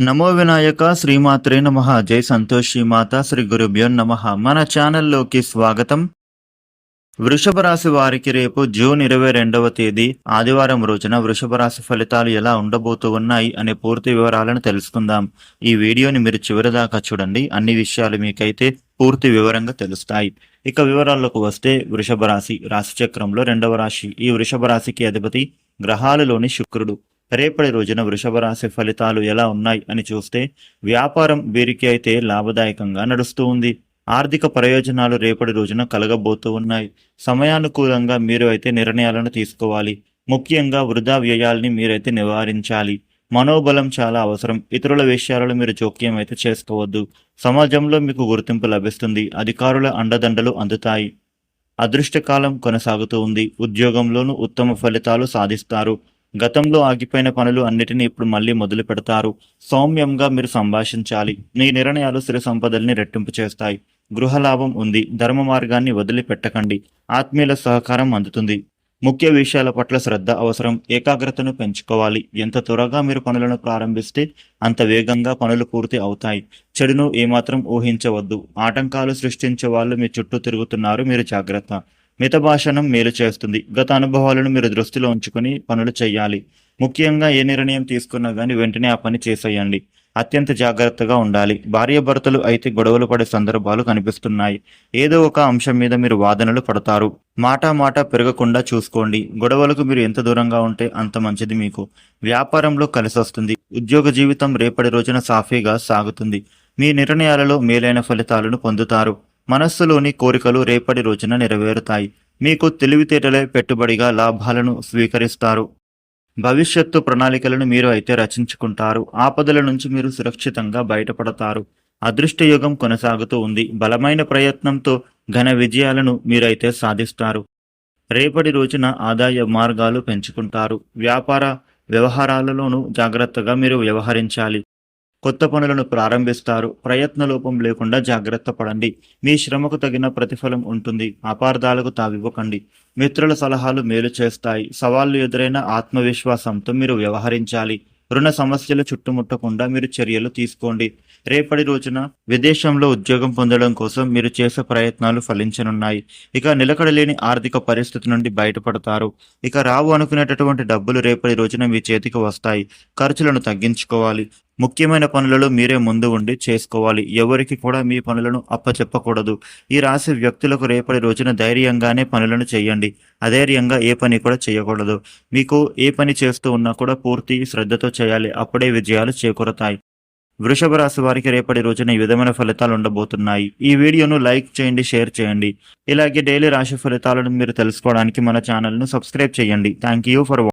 నమో వినాయక శ్రీమాత్రే నమ. జై సంతోషి మాత శ్రీ గురుభ్యో నమ. మన ఛానల్లోకి స్వాగతం. వృషభ రాశి వారికి రేపు జూన్ ఇరవై రెండవ తేదీ ఆదివారం రోజున వృషభ రాశి ఫలితాలు ఎలా ఉండబోతూ ఉన్నాయి అనే పూర్తి వివరాలను తెలుసుకుందాం. ఈ వీడియోని మీరు చివరిదాకా చూడండి. అన్ని విషయాలు మీకైతే పూర్తి వివరంగా తెలుస్తాయి. ఇక వివరాల్లోకి వస్తే వృషభ రాశి రాశి చక్రంలో రెండవ రాశి. ఈ వృషభ రాశికి అధిపతి గ్రహాలలోని శుక్రుడు. రేపటి రోజున వృషభ రాశి ఫలితాలు ఎలా ఉన్నాయి అని చూస్తే వ్యాపారం వీరికి అయితే లాభదాయకంగా నడుస్తూ ఉంది. ఆర్థిక ప్రయోజనాలు రేపటి రోజున కలగబోతూ ఉన్నాయి. సమయానుకూలంగా మీరు అయితే నిర్ణయాలను తీసుకోవాలి. ముఖ్యంగా వృధా వ్యయాల్ని మీరైతే నివారించాలి. మనోబలం చాలా అవసరం. ఇతరుల విషయాలలో మీరు జోక్యం అయితే చేసుకోవద్దు. సమాజంలో మీకు గుర్తింపు లభిస్తుంది. అధికారుల అండదండలు అందుతాయి. అదృష్టకాలం కొనసాగుతూ ఉంది. ఉద్యోగంలోనూ ఉత్తమ ఫలితాలు సాధిస్తారు. గతంలో ఆగిపోయిన పనులు అన్నిటినీ ఇప్పుడు మళ్ళీ మొదలు పెడతారు. సౌమ్యంగా మీరు సంభాషించాలి. మీ నిర్ణయాలు స్థిర సంపదల్ని రెట్టింపు చేస్తాయి. గృహ లాభం ఉంది. ధర్మ మార్గాన్ని వదిలిపెట్టకండి. ఆత్మీయుల సహకారం అందుతుంది. ముఖ్య విషయాల పట్ల శ్రద్ధ అవసరం. ఏకాగ్రతను పెంచుకోవాలి. ఎంత త్వరగా మీరు పనులను ప్రారంభిస్తే అంత వేగంగా పనులు పూర్తి అవుతాయి. చెడును ఏమాత్రం ఊహించవద్దు. ఆటంకాలు సృష్టించే వాళ్ళు మీ చుట్టూ తిరుగుతున్నారు. మీరు జాగ్రత్త. మితభాషణం మేలు చేస్తుంది. గత అనుభవాలను మీరు దృష్టిలో ఉంచుకొని పనులు చేయాలి ముఖ్యంగా ఏ నిర్ణయం తీసుకున్నా కానీ వెంటనే ఆ పని చేసేయండి. అత్యంత జాగ్రత్తగా ఉండాలి. భార్యాభర్తలు అయితే గొడవలు పడే సందర్భాలు కనిపిస్తున్నాయి. ఏదో ఒక అంశం మీద మీరు వాదనలు పడతారు. మాటా మాట పెరగకుండా చూసుకోండి. గొడవలకు మీరు ఎంత దూరంగా ఉంటే అంత మంచిది మీకు. వ్యాపారంలో కలిసి వస్తుంది. ఉద్యోగ జీవితం రేపటి రోజున సాఫీగా సాగుతుంది. మీ నిర్ణయాలలో మేలైన ఫలితాలను పొందుతారు. మనస్సులోని కోరికలు రేపటి రోజున నెరవేరుతాయి. మీకు తెలివితేటలే పెట్టుబడిగా లాభాలను స్వీకరిస్తారు. భవిష్యత్తు ప్రణాళికలను మీరు అయితే రచించుకుంటారు. ఆపదల నుంచి మీరు సురక్షితంగా బయటపడతారు. అదృష్ట యుగం కొనసాగుతూ ఉంది. బలమైన ప్రయత్నంతో ఘన విజయాలను మీరైతే సాధిస్తారు. రేపటి రోజున ఆదాయ మార్గాలు పెంచుకుంటారు. వ్యాపార వ్యవహారాలలోనూ జాగ్రత్తగా మీరు వ్యవహరించాలి. కొత్త పనులను ప్రారంభిస్తారు. ప్రయత్న లోపం లేకుండా జాగ్రత్త పడండి. మీ శ్రమకు తగిన ప్రతిఫలం ఉంటుంది. అపార్థాలకు తావివ్వకండి. మిత్రుల సలహాలు మేలు చేస్తాయి. సవాళ్ళు ఎదురైన ఆత్మవిశ్వాసంతో మీరు వ్యవహరించాలి. రుణ సమస్యలు చుట్టుముట్టకుండా మీరు చర్యలు తీసుకోండి. రేపటి రోజున విదేశంలో ఉద్యోగం పొందడం కోసం మీరు చేసే ప్రయత్నాలు ఫలించనున్నాయి. ఇక నిలకడలేని ఆర్థిక పరిస్థితి నుండి బయటపడతారు. ఇక రావు అనుకునేటటువంటి డబ్బులు రేపటి రోజున మీ చేతికి వస్తాయి. ఖర్చులను తగ్గించుకోవాలి. ముఖ్యమైన పనులలో మీరే ముందు ఉండి చేసుకోవాలి. ఎవరికి కూడా మీ పనులను అప్పచెప్పకూడదు. ఈ రాశి వ్యక్తులకు రేపటి రోజున ధైర్యంగానే పనులను చేయండి. అధైర్యంగా ఏ పని కూడా చేయకూడదు. మీకు ఏ పని చేస్తూ ఉన్నా కూడా పూర్తి శ్రద్ధతో చేయాలి. అప్పుడే విజయాలు చేకూరతాయి. వృషభ రాశి వారికి రేపటి రోజున ఈ విధమైన ఫలితాలు ఉండబోతున్నాయి. ఈ వీడియోను లైక్ చేయండి షేర్ చేయండి. ఇలాగే డైలీ రాశి ఫలితాలను మీరు తెలుసుకోవడానికి మన ఛానల్ను సబ్స్క్రైబ్ చేయండి. Thank you for